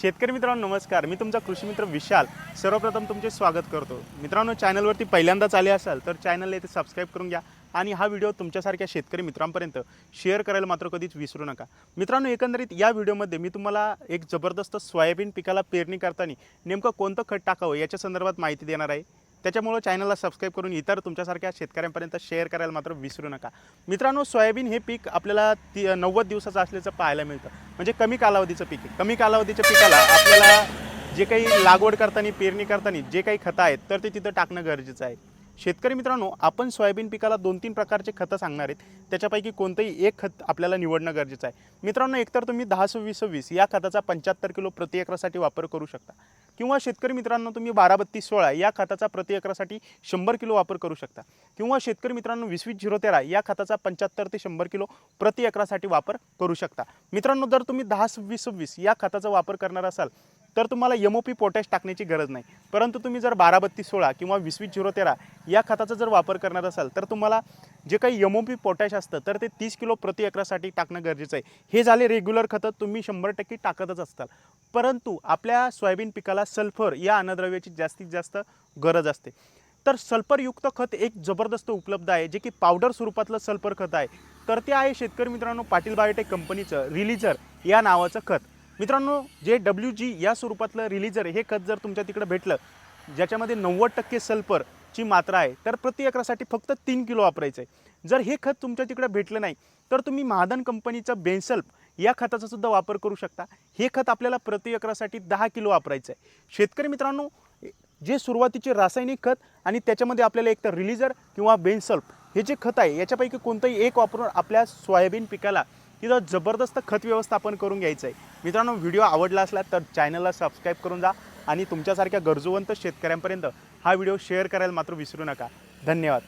शेतकरी मित्रांनो नमस्कार. मी तुमचा कृषी मित्र विशाल. सर्वप्रथम तुमचे स्वागत करतो. मित्रांनो चॅनलवरती पहिल्यांदाच आले असाल तर चॅनलला इथे सबस्क्राईब करून घ्या आणि हा व्हिडिओ तुमच्यासारख्या शेतकरी मित्रांपर्यंत शेअर करायला मात्र कधीच विसरू नका. मित्रांनो एकंदरीत या व्हिडिओमध्ये मी तुम्हाला एक जबरदस्त सोयाबीन पिकाला पेरणी करताना नेमकं कोणतं खत टाकावं याच्या संदर्भात माहिती देणार आहे. त्याच्यामुळं चॅनलला सबस्क्राईब करून इतर तुमच्यासारख्या शेतकऱ्यांपर्यंत शेअर करायला मात्र विसरू नका. मित्रांनो सोयाबीन हे पीक आपल्याला ती नव्वद दिवसाचं असल्याचं पाहायला मिळतं. म्हणजे कमी कालावधीचं पीक आहे. कमी कालावधीच्या पिकाला आपल्याला जे काही लागवड करताना पेरणी करताना जे काही खतं आहेत तर ते तिथं टाकणं गरजेचं आहे. शेतकरी मित्रांनो आपण सोयाबीन पिकाला दोन तीन प्रकारचे खतं सांगणार आहेत. त्याच्यापैकी कोणतंही एक खत आपल्याला निवडणं गरजेचं आहे. मित्रांनो एकतर तुम्ही दहा सव्वीस सव्वीस या खताचा पंच्याहत्तर किलो प्रति एकरासाठी वापर करू शकता. किंवा शेतकरी मित्रांनो तुम्ही बारा बत्तीस सोळा या खताचा प्रति एकरासाठी शंभर किलो वापर करू शकता. किंवा शेतकरी मित्रांनो वीस वीस झिरो तेरा या खताचा पंच्याहत्तर ते शंभर किलो प्रति एकरासाठी वापर करू शकता. मित्रांनो जर तुम्ही दहा सव्वीस सव्वीस या खताचा वापर करणार असाल तर तुम्हाला एम ओ पी पोटॅश टाकण्याची गरज नाही. परंतु तुम्ही जर बारा बत्तीस सोळा किंवा वीस वीस झिरो तेरा या खताचा जर वापर करणार असाल तर तुम्हाला जे काही एम ओ पी पोटॅश असतं तर ते तीस किलो प्रति एकरासाठी टाकणं गरजेचं आहे. हे झाले रेग्युलर खतं तुम्ही शंभर टक्के टाकतच असताल. परंतु आपल्या सोयाबीन पिकाला सल्फर या अन्नद्रव्याची जास्तीत जास्त गरज असते. तर सल्फरयुक्त खत एक जबरदस्त उपलब्ध आहे जे की पावडर स्वरूपातलं सल्फर खत आहे. तर ते आहे शेतकरी मित्रांनो पाटील बायोटेक कंपनीचं रिलीजर या नावाचं खत. मित्रांनो जे डब्ल्यू जी या स्वरूपातलं रिलीजर हे खत जर तुमच्या तिकडं भेटलं ज्याच्यामध्ये नव्वद टक्के सल्फरची मात्रा आहे तर प्रति एकरासाठी फक्त तीन किलो वापरायचं आहे जर हे खत तुमच्या तिकडं भेटलं नाही तर तुम्ही महादन कंपनीचं बेन्सल्फ या खताचा सुद्धा वापर करू शकता. हे खत आपल्याला प्रति एकरासाठी दहा किलो वापरायचं आहे शेतकरी मित्रांनो जे सुरुवातीचे रासायनिक खत आणि त्याच्यामध्ये आपल्याला एक तर रिलीजर किंवा बेन्सल्फ हे जे खत आहे याच्यापैकी कोणतंही एक वापरून आपल्या सोयाबीन पिकाला तिथं जबरदस्त खत व्यवस्थापन करून घ्यायचं आहे मित्रांनो व्हिडिओ आवडला असला तर चॅनलला सबस्क्राईब करून जा आणि तुमच्यासारख्या गरजूवंत शेतकऱ्यांपर्यंत हा व्हिडिओ शेअर करायला मात्र विसरू नका. धन्यवाद.